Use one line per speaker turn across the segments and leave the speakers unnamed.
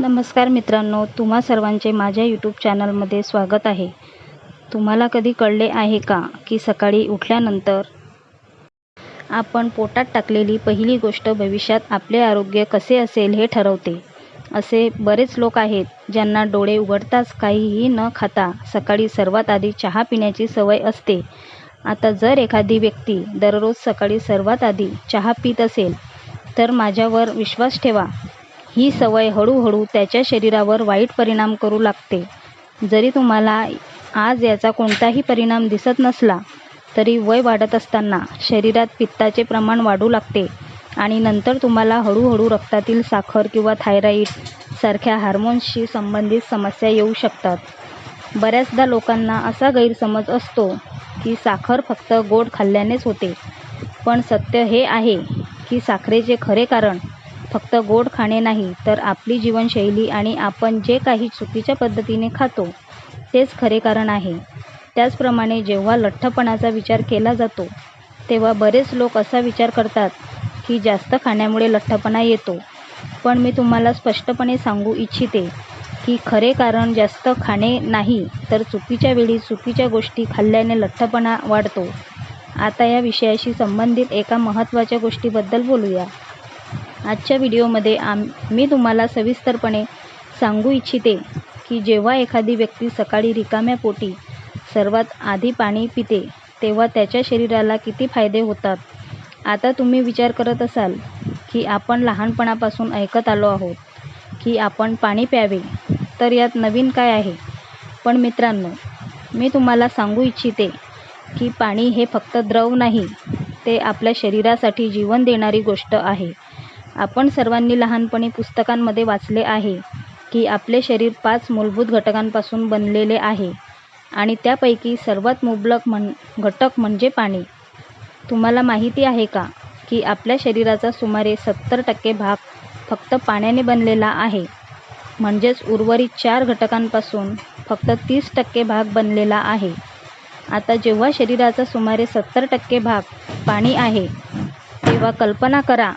नमस्कार मित्रांनो तुम्हा सर्वांचे माझ्या यूट्यूब चॅनलमध्ये स्वागत आहे. तुम्हाला कधी कळले आहे का की सकाळी उठल्यानंतर आपण पोटात टाकलेली पहिली गोष्ट भविष्यात आपले आरोग्य कसे असेल हे ठरवते. असे बरेच लोक आहेत ज्यांना डोळे उघडताच काहीही न खाता सकाळी सर्वात आधी चहा पिण्याची सवय असते. आता जर एखादी व्यक्ती दररोज सकाळी सर्वात आधी चहा पित असेल तर माझ्यावर विश्वास ठेवा. ही सवय हळूहळू त्याच्या शरीरावर वाईट परिणाम करू लागते. जरी तुम्हाला आज याचा कोणताही परिणाम दिसत नसला तरी वय वाढत असताना शरीरात पित्ताचे प्रमाण वाढू लागते आणि नंतर तुम्हाला हळूहळू रक्तातील साखर किंवा थायरॉईड सारख्या हार्मोन्सशी संबंधित समस्या येऊ शकतात. बऱ्याचदा लोकांना असा गैरसमज असतो की साखर फक्त गोड खाल्ल्यानेच होते. पण सत्य हे आहे की साखरेचे खरे कारण फक्त गोड खाणे नाही तर आपली जीवनशैली आणि आपण जे काही चुकीच्या पद्धतीने खातो तेच खरे कारण आहे. त्याचप्रमाणे जेव्हा लठ्ठपणाचा विचार केला जातो तेव्हा बरेच लोक असा विचार करतात की जास्त खाण्यामुळे लठ्ठपणा येतो. पण मी तुम्हाला स्पष्टपणे सांगू इच्छिते की खरे कारण जास्त खाणे नाही तर चुकीच्या वेळी चुकीच्या गोष्टी खाल्ल्याने लठ्ठपणा वाढतो. आता या विषयाशी संबंधित एका महत्त्वाच्या गोष्टीबद्दल बोलूया. आजच्या व्हिडिओमध्ये आम मी तुम्हाला सविस्तरपणे सांगू इच्छिते की जेव्हा एखादी व्यक्ती सकाळी रिकाम्या पोटी सर्वात आधी पाणी पिते तेव्हा त्याच्या शरीराला किती फायदे होतात? आता तुम्ही विचार करत असाल की आपण लहानपणापासून ऐकत आलो आहोत की आपण पाणी प्यावे तर यात नवीन काय आहे? पण मित्रांनो मी तुम्हाला सांगू इच्छिते की पाणी हे फक्त द्रव नाही ते आपल्या शरीरासाठी जीवन देणारी गोष्ट आहे. आपण सर्वांनी लहानपणी पुस्तकांमध्ये वाचले आहे की आपले शरीर पाच मूलभूत घटकांपासून बनलेले आहे आणि त्यापैकी सर्वात मुबलक म्हण घटक म्हणजे पाणी. तुम्हाला माहिती आहे का की आपल्या शरीराचा सुमारे सत्तर टक्के भाग फक्त पाण्याने बनलेला आहे. म्हणजेच उर्वरित चार घटकांपासून फक्त तीस टक्के भाग बनलेला आहे. आता जेव्हा शरीराचा सुमारे सत्तर टक्के भाग पाणी आहे तेव्हा कल्पना करा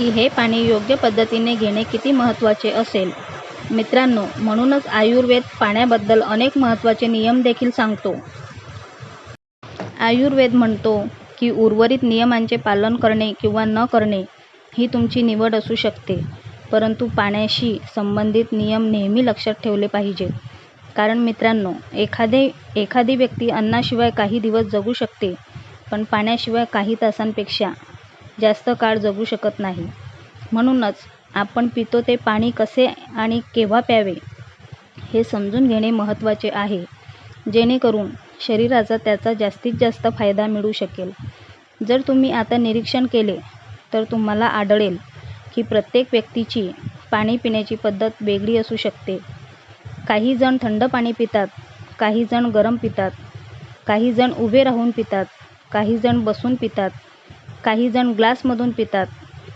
की हे पाणी योग्य पद्धतीने घेणे किती महत्त्वाचे असेल? मित्रांनो म्हणूनच आयुर्वेद पाण्याबद्दल अनेक महत्त्वाचे नियम देखील सांगतो. आयुर्वेद म्हणतो की उर्वरित नियमांचे पालन करणे किंवा न करणे ही तुमची निवड असू शकते. परंतु पाण्याशी संबंधित नियम नेहमी लक्षात ठेवले पाहिजे. कारण मित्रांनो एखादे एखादी व्यक्ती अन्नाशिवाय काही दिवस जगू शकते पण पाण्याशिवाय काही तासांपेक्षा जास्त काळ जगू शकत नाही. म्हणूनच आपण पितो ते पाणी कसे आणि केव्हा प्यावे हे समजून घेणे महत्त्वाचे आहे. जेणेकरून शरीराचा त्याचा जास्तीत जास्त फायदा मिळू शकेल. जर तुम्ही आता निरीक्षण केले तर तुम्हाला आढळेल की प्रत्येक व्यक्तीची पाणी पिण्याची पद्धत वेगळी असू शकते. काही जण थंड पाणी पितात काही जण गरम पितात काही जण उभे राहून पितात काही जण बसून पितात काही जण ग्लासमधून पितात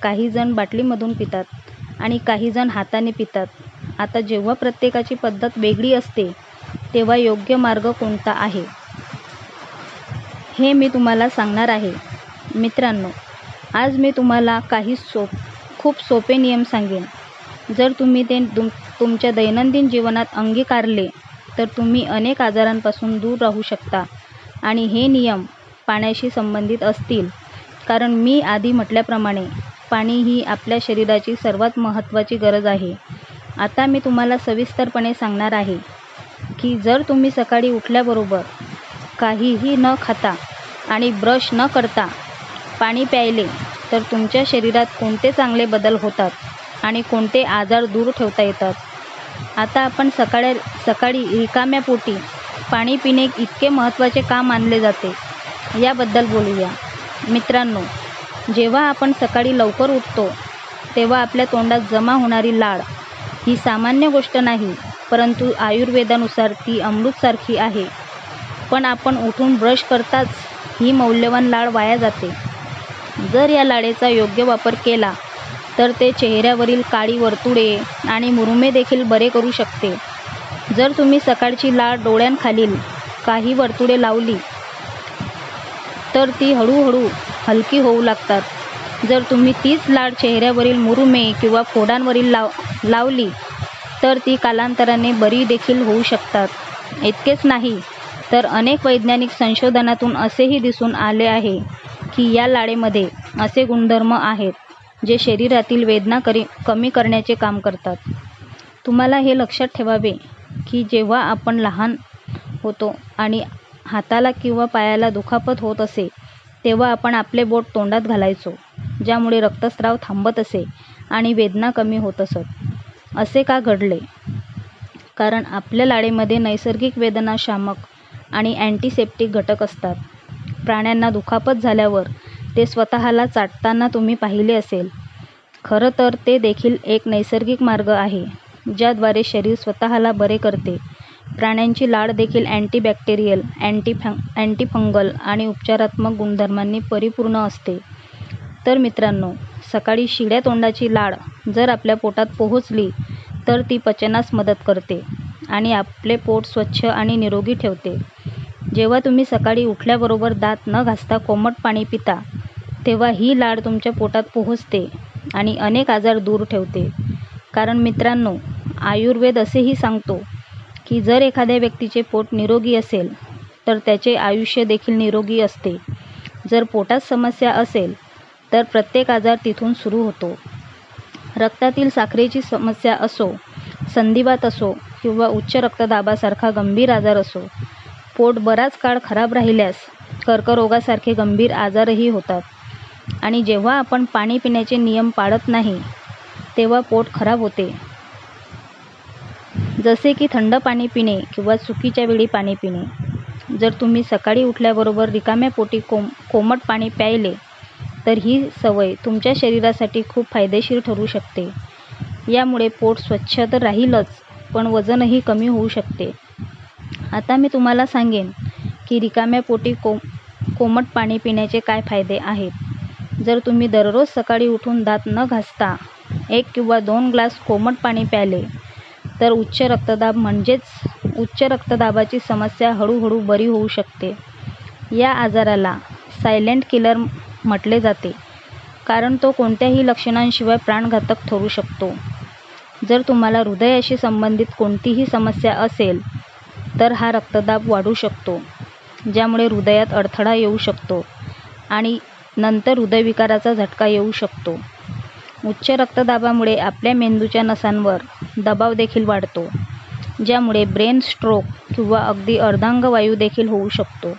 काही जण बाटलीमधून पितात आणि काही जण हाताने पितात. आता जेव्हा प्रत्येकाची पद्धत वेगळी असते तेव्हा योग्य मार्ग कोणता आहे? हे मी तुम्हाला सांगणार आहे. मित्रांनो आज मी तुम्हाला काही सोप खूप सोपे नियम सांगेन. जर तुम्ही ते तुम तुमच्या दैनंदिन जीवनात अंगीकारले तर तुम्ही अनेक आजारांपासून दूर राहू शकता आणि हे नियम पाण्याशी संबंधित असतील. कारण मी आधी म्हटल्याप्रमाणे पाणी ही आपल्या शरीराची सर्वात महत्त्वाची गरज आहे. आता मी तुम्हाला सविस्तरपणे सांगणार आहे की जर तुम्ही सकाळी उठल्याबरोबर काहीही न खाता आणि ब्रश न करता पाणी प्यायले तर तुमच्या शरीरात कोणते चांगले बदल होतात आणि कोणते आजार दूर ठेवता येतात? आता आपण सकाळ सकाळी रिकाम्या पोटी पाणी पिणे इतके महत्त्वाचे का मानले जाते? याबद्दल बोलूया. मित्रांनो जेव्हा आपण सकाळी लवकर उठतो तेव्हा आपल्या तोंडात जमा होणारी लाळ ही सामान्य गोष्ट नाही परंतु आयुर्वेदानुसार ती अमृतसारखी आहे. पण आपण उठून ब्रश करताच ही मौल्यवान लाळ वाया जाते. जर या लाळेचा योग्य वापर केला तर ते चेहऱ्यावरील काळी वर्तुळे आणि मुरुमे देखील बरे करू शकते. जर तुम्ही सकाळची लाळ डोळ्यांखालील काही वर्तुळे लावली तर ती हळूहळू हलकी होऊ लागतात. जर तुम्ही तीच लाड चेहऱ्यावरील मुरुमे किंवा फोडांवरील लाव लावली तर ती कालांतराने बरी देखील होऊ शकतात. इतकेच नाही तर अनेक वैज्ञानिक संशोधनातून असेही दिसून आले आहे की या लाळेमध्ये असे गुणधर्म आहेत जे शरीरातील वेदना करी कमी करण्याचे काम करतात. तुम्हाला हे लक्षात ठेवावे की जेव्हा आपण लहान होतो आणि हाताला किंवा पायाला दुखापत होत असे तेव्हा आपण आपले बोट तोंडात घालायचो ज्यामुळे रक्तस्राव थांबत असे आणि वेदना कमी होत असत. असे का घडले? कारण आपल्या लाळेमध्ये नैसर्गिक वेदनाशामक आणि अँटीसेप्टिक घटक असतात. प्राण्यांना दुखापत झाल्यावर ते स्वतःला चाटताना तुम्ही पाहिले असेल. खरं तर ते देखील एक नैसर्गिक मार्ग आहे ज्याद्वारे शरीर स्वतःला बरे करते. प्राण्यांची लाळ देखील अँटीबॅक्टेरियल अँटी अँटीफंगल आणि उपचारात्मक गुणधर्मांनी परिपूर्ण असते. तर मित्रांनो सकाळी शिड्या तोंडाची लाळ जर आपल्या पोटात पोहोचली तर ती पचनास मदत करते आणि आपले पोट स्वच्छ आणि निरोगी ठेवते. जेव्हा तुम्ही सकाळी उठल्याबरोबर दात न घासता कोमट पाणी पिता तेव्हा ही लाळ तुमच्या पोटात पोहोचते आणि अनेक आजार दूर ठेवते. कारण मित्रांनो आयुर्वेद असेही सांगतो की जर एखाद्या व्यक्तीचे पोट निरोगी असेल तर त्याचे आयुष्य देखील निरोगी असते. जर पोटात समस्या असेल तर प्रत्येक आजार तिथून सुरू होतो. रक्तातील साखरेची समस्या असो संधिवात असो किंवा उच्च रक्तदाबासारखा गंभीर आजार असो पोट बराच काळ खराब राहिल्यास कर्करोगासारखे गंभीर आजारही होतात. आणि जेव्हा आपण पाणी पिण्याचे नियम पाळत नाही तेव्हा पोट खराब होते. जसे की थंड पाणी पिणे किंवा चुकीच्या वेळी पाणी पिणे. जर तुम्ही सकाळी उठल्याबरोबर रिकाम्या पोटी कोम कोमट पाणी प्यायले तर ही सवय तुमच्या शरीरासाठी खूप फायदेशीर ठरू शकते. यामुळे पोट स्वच्छ तर राहीलच पण वजनही कमी होऊ शकते. आता मी तुम्हाला सांगेन की रिकाम्या पोटी कोम कोमट पाणी पिण्याचे काय फायदे आहेत. जर तुम्ही दररोज सकाळी उठून दात न घासता एक किंवा दोन ग्लास कोमट पाणी प्याले तर उच्च रक्तदाब म्हणजेच उच्च रक्तदाबाची समस्या हळूहळू बरी होऊ शकते. या आजाराला सायलेंट किलर म्हटले जाते कारण तो कोणत्याही लक्षणांशिवाय प्राणघातक ठरू शकतो. जर तुम्हाला हृदयाशी संबंधित कोणतीही समस्या असेल तर हा रक्तदाब वाढू शकतो ज्यामुळे हृदयात अडथळा येऊ शकतो आणि नंतर हृदयविकाराचा झटका येऊ शकतो. उच्च रक्तदाबामुळे आपल्या मेंदूच्या नसांवर दबाव देखील वाढतो ज्यामुळे ब्रेन स्ट्रोक किंवा अगदी अर्धांगवायू देखील होऊ शकतो.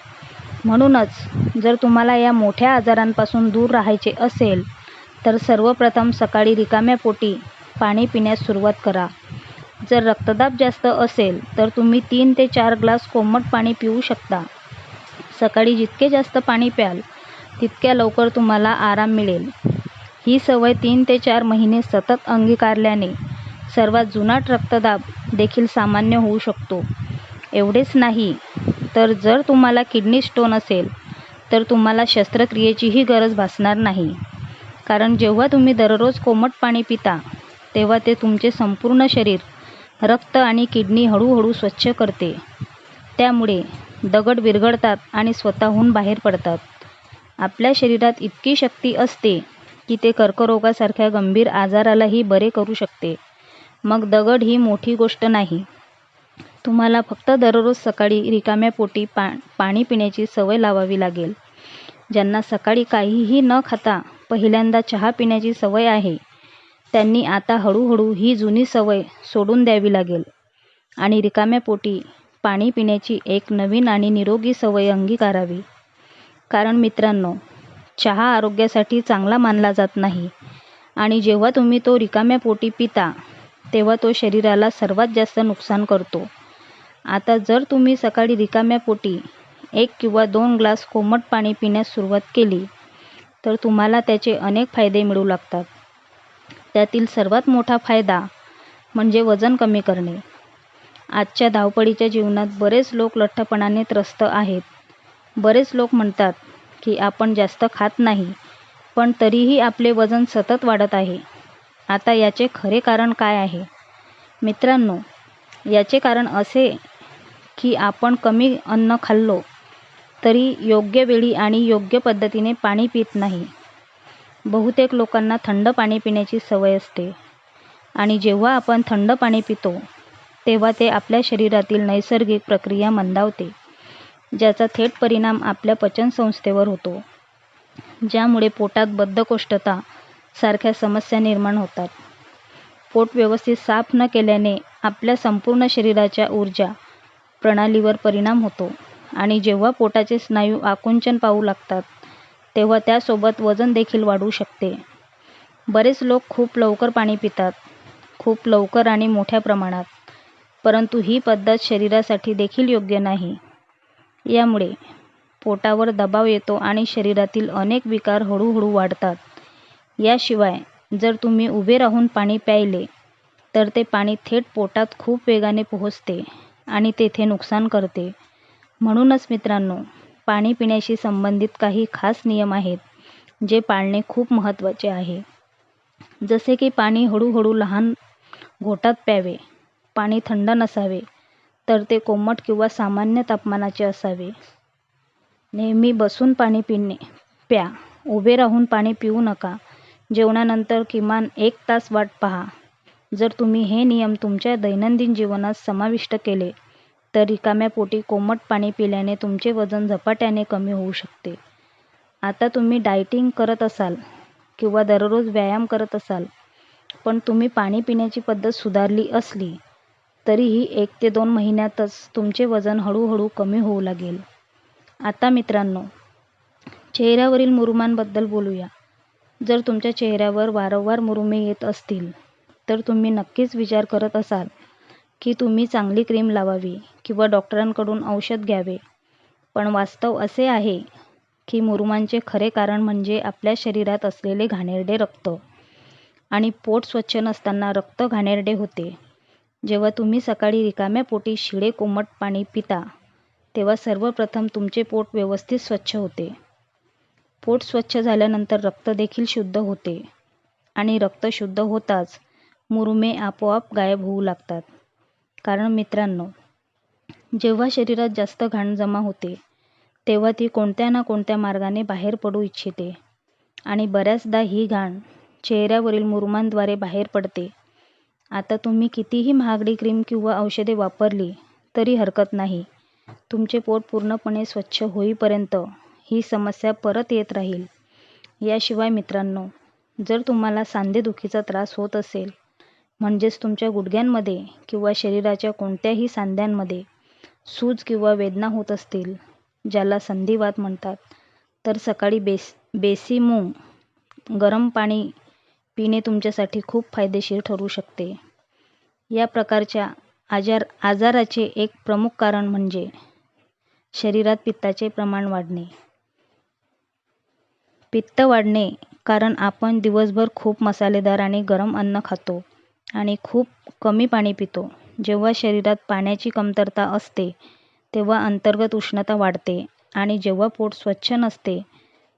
म्हणूनच जर तुम्हाला या मोठ्या आजारांपासून दूर राहायचे असेल तर सर्वप्रथम सकाळी रिकाम्या पोटी पाणी पिण्यास सुरुवात करा. जर रक्तदाब जास्त असेल तर तुम्ही तीन ते चार ग्लास कोमट पाणी पिऊ शकता. सकाळी जितके जास्त पाणी प्याल तितक्या लवकर तुम्हाला आराम मिळेल. ही सवय तीन ते चार महिने सतत अंगीकारल्याने सर्वात जुनाट रक्तदाब देखील सामान्य होऊ शकतो. एवढेच नाही तर जर तुम्हाला किडनी स्टोन असेल तर तुम्हाला शस्त्रक्रियेचीही गरज भासणार नाही. कारण जेव्हा तुम्ही दररोज कोमट पाणी पिता तेव्हा ते तुमचे संपूर्ण शरीर रक्त आणि किडनी हळूहळू स्वच्छ करते. त्यामुळे दगड विरघळतात आणि स्वतःहून बाहेर पडतात. आपल्या शरीरात इतकी शक्ती असते की ते कर्करोगासारख्या गंभीर आजारालाही बरे करू शकते. मग दगड ही मोठी गोष्ट नाही. तुम्हाला फक्त दररोज सकाळी रिकाम्या पोटी पा पाणी पिण्याची सवय लावावी लागेल. ज्यांना सकाळी काहीही न खाता पहिल्यांदा चहा पिण्याची सवय आहे त्यांनी आता हळूहळू ही जुनी सवय सोडून द्यावी लागेल. आणि रिकाम्या पोटी पाणी पिण्याची एक नवीन आणि निरोगी सवय अंगीकारावी. कारण मित्रांनो चहा आरोग्यासाठी चांगला मानला जात नाही. आणि जेव्हा तुम्ही तो रिकाम्या पोटी पिता तेव्हा तो शरीराला सर्वात जास्त नुकसान करतो. आता जर तुम्ही सकाळी रिकाम्या पोटी एक किंवा दोन ग्लास कोमट पाणी पिण्यास सुरुवात केली तर तुम्हाला त्याचे अनेक फायदे मिळू लागतात. त्यातील सर्वात मोठा फायदा म्हणजे वजन कमी करणे. आजच्या धावपळीच्या जीवनात बरेच लोक लठ्ठपणाने त्रस्त आहेत. बरेच लोक म्हणतात की आपण जास्त खात नाही पण तरीही आपले वजन सतत वाढत आहे. आता याचे खरे कारण काय आहे? मित्रांनो याचे कारण असे की आपण कमी अन्न खाल्लो तरी योग्य वेळी आणि योग्य पद्धतीने पाणी पित नाही. बहुतेक लोकांना थंड पाणी पिण्याची सवय असते आणि जेव्हा आपण थंड पाणी पितो तेव्हा ते आपल्या शरीरातील नैसर्गिक प्रक्रिया मंदावते. ज्याचा थेट परिणाम आपल्या पचनसंस्थेवर होतो. ज्यामुळे पोटात बद्धकोष्ठता सारख्या समस्या निर्माण होतात. पोट व्यवस्थित साफ न केल्याने आपल्या संपूर्ण शरीराच्या ऊर्जा प्रणालीवर परिणाम होतो आणि जेव्हा पोटाचे स्नायू आकुंचन पाहू लागतात तेव्हा त्यासोबत वजन देखील वाढू शकते. बरेच लोक खूप लवकर पाणी पितात खूप लवकर आणि मोठ्या प्रमाणात परंतु ही पद्धत शरीरासाठी देखील योग्य नाही. यामुळे पोटावर दबाव येतो आणि शरीरातील अनेक विकार हळूहळू वाढतात. याशिवाय जर तुम्ही उभे राहून पाणी प्यायले तर ते पाणी थेट पोटात खूप वेगाने पोहोचते आणि तेथे नुकसान करते. म्हणूनच मित्रांनो पाणी पिण्याशी संबंधित काही खास नियम आहेत जे पाळणे खूप महत्त्वाचे आहे. जसे की पाणी हळूहळू लहान घोटात प्यावे पाणी थंड नसावे तर ते कोमट किंवा सामान्य तापमानाचे असावे. नेहमी बसून पाणी पिणे. प्या. उभे राहून पाणी पिऊ नका. जेवणानंतर किमान एक तास वाट पहा. जर तुम्ही हे नियम तुमच्या दैनंदिन जीवनात समाविष्ट केले तर रिकाम्या पोटी कोमट पाणी पिल्याने तुमचे वजन झपाट्याने कमी होऊ शकते. आता तुम्ही डायटिंग करत असाल किंवा दररोज व्यायाम करत असाल पण तुम्ही पाणी पिण्याची पद्धत सुधारली असली तरीही एक ते दोन महिन्यातच तुमचे वजन हळूहळू कमी होऊ लागेल. आता मित्रांनो चेहऱ्यावरील मुरुमांबद्दल बोलूया. जर तुमच्या चेहऱ्यावर वारंवार मुरुमे येत असतील तर तुम्ही नक्कीच विचार करत असाल की तुम्ही चांगली क्रीम लावावी किंवा डॉक्टरांकडून औषध घ्यावे. पण वास्तव असे आहे की मुरुमांचे खरे कारण म्हणजे आपल्या शरीरात असलेले घाणेरडे रक्त. आणि पोट स्वच्छ नसताना रक्त घाणेरडे होते. जेव्हा तुम्ही सकाळी रिकाम्या पोटी शिळे कोमट पाणी पिता तेव्हा सर्वप्रथम तुमचे पोट व्यवस्थित स्वच्छ होते. पोट स्वच्छ झाल्यानंतर रक्त देखील शुद्ध होते आणि रक्त शुद्ध होताच मुरुमे आपोआप गायब होऊ लागतात. कारण मित्रांनो जेव्हा शरीरात जास्त घाण जमा होते तेव्हा ती कोणत्या ना कोणत्या मार्गाने बाहेर पडू इच्छिते आणि बऱ्याचदा ही घाण चेहऱ्यावरील मुरुमांद्वारे बाहेर पडते. आता तुम्ही कितीही महागडी क्रीम किंवा औषधे वापरली तरी हरकत नाही. तुमचे पोट पूर्णपणे स्वच्छ होईपर्यंत ही समस्या परत येत राहील. याशिवाय मित्रांनो जर तुम्हाला सांधेदुखीचा त्रास होत असेल म्हणजेच तुमच्या गुडघ्यांमध्ये किंवा शरीराच्या कोणत्याही सांध्यांमध्ये सूज किंवा वेदना होत असतील ज्याला संधिवात म्हणतात तर सकाळी बेस बेसी मूग गरम पाणी पिणे तुमच्यासाठी खूप फायदेशीर ठरू शकते. या प्रकारच्या आजार आजाराचे एक प्रमुख कारण म्हणजे शरीरात पित्ताचे प्रमाण वाढणे. पित्त वाढणे कारण आपण दिवसभर खूप मसालेदार आणि गरम अन्न खातो आणि खूप कमी पाणी पितो. जेव्हा शरीरात पाण्याची कमतरता असते तेव्हा अंतर्गत उष्णता वाढते आणि जेव्हा पोट स्वच्छ नसते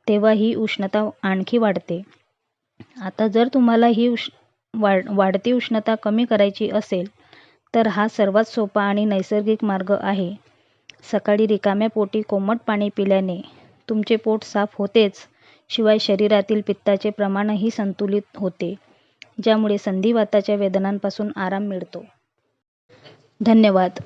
तेव्हा ही उष्णता आणखी वाढते. आता जर तुम्हाला ही उष् वाढ वाढती उष्णता कमी करायची असेल तर हा सर्वात सोपा आणि नैसर्गिक मार्ग आहे. सकाळी रिकाम्या पोटी कोमट पाणी पिल्याने तुमचे पोट साफ होतेच शिवाय शरीरातील पित्ताचे प्रमाणही संतुलित होते ज्यामुळे संधिवाताच्या वेदनांपासून आराम मिळतो. धन्यवाद.